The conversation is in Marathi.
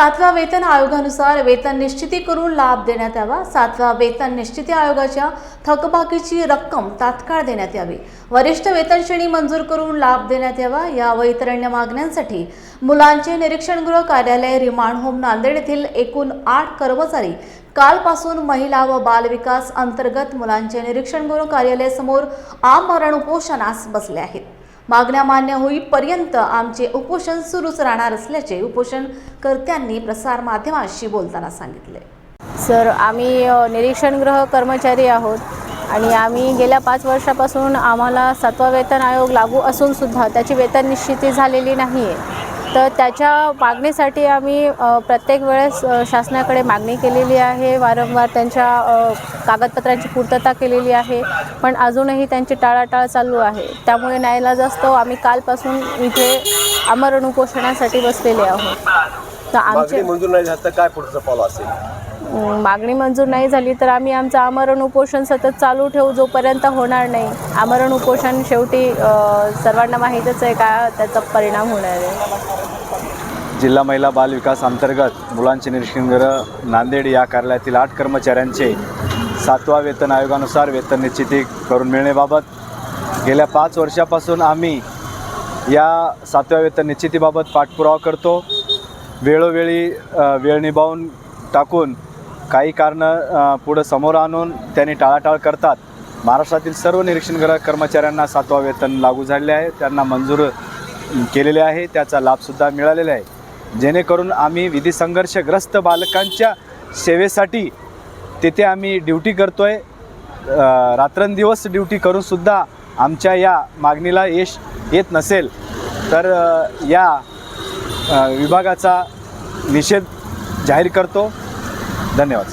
सातव्या वेतन आयोगानुसार वेतन निश्चिती करून लाभ देण्यात यावा. सातव्या वेतन निश्चिती आयोगाच्या थकबाकीची रक्कम तात्काळ देण्यात यावी. वरिष्ठ वेतन श्रेणी मंजूर करून लाभ देण्यात यावा. या वैतरण्य मागण्यांसाठी मुलांचे निरीक्षणगृह कार्यालय रिमांड होम नांदेड येथील एकूण आठ कर्मचारी कालपासून महिला व बालविकास अंतर्गत मुलांचे निरीक्षणगृह कार्यालयासमोर आमरण उपोषणास बसले आहेत. मागण्या मान्य होईपर्यंत आमचे उपोषण सुरूच राहणार असल्याचे उपोषणकर्त्यांनी प्रसारमाध्यमांशी बोलताना सांगितले. सर आम्ही निरीक्षणगृह कर्मचारी आहोत आणि आम्ही गेल्या पाच वर्षापासून आम्हाला सातवा वेतन आयोग लागू असूनसुद्धा त्याची वेतन निश्चिती झालेली नाही आहे तर त्याच्या मागणीसाठी आम्ही प्रत्येक वेळेस शासनाकडे मागणी केलेली आहे. वारंवार त्यांच्या कागदपत्रांची पूर्तता केलेली आहे. पण अजूनही त्यांची टाळाटाळ चालू आहे. त्यामुळे न्यायालयात असतो आम्ही कालपासून इथे आमरण उपोषणासाठी बसलेले आहोत. तर आमचे मागणी मंजूर नाही झाली तर काय पुढचं पाऊल असेल? मागणी मंजूर नाही झाली तर आम्ही आमचं आमरण उपोषण सतत चालू ठेवू जोपर्यंत होणार नाही. आमरण उपोषण शेवटी सर्वांना माहीतच आहे का त्याचा परिणाम होणार आहे. जिल्हा महिला बाल विकास अंतर्गत मुलांचे निरीक्षणगृह नांदेड या कार्यालयातील आठ कर्मचाऱ्यांचे सातवा वेतन आयोगानुसार वेतन निश्चिती करून मिळण्याबाबत गेल्या पाच वर्षापासून आम्ही या सातव्या वेतन निश्चितीबाबत पाठपुरावा करतो. वेळोवेळी वेळ निभावून टाकून काही कारणं पुढं समोर आणून त्यांनी टाळाटाळ करतात. महाराष्ट्रातील सर्व निरीक्षणगृह कर्मचाऱ्यांना सातवा वेतन लागू झालेले आहे. त्यांना मंजूर केलेले आहे. त्याचा लाभसुद्धा मिळालेला आहे. जेणेकरून आम्ही विधी संघर्षग्रस्त बालकांच्या सेवेसाठी तिथे आम्ही ड्युटी करतो आहे रात्रंदिवस ड्युटी करूनसुद्धा आमच्या या मागणीला यश येत नसेल तर या विभागाचा निषेध जाहीर करतो. धन्यवाद.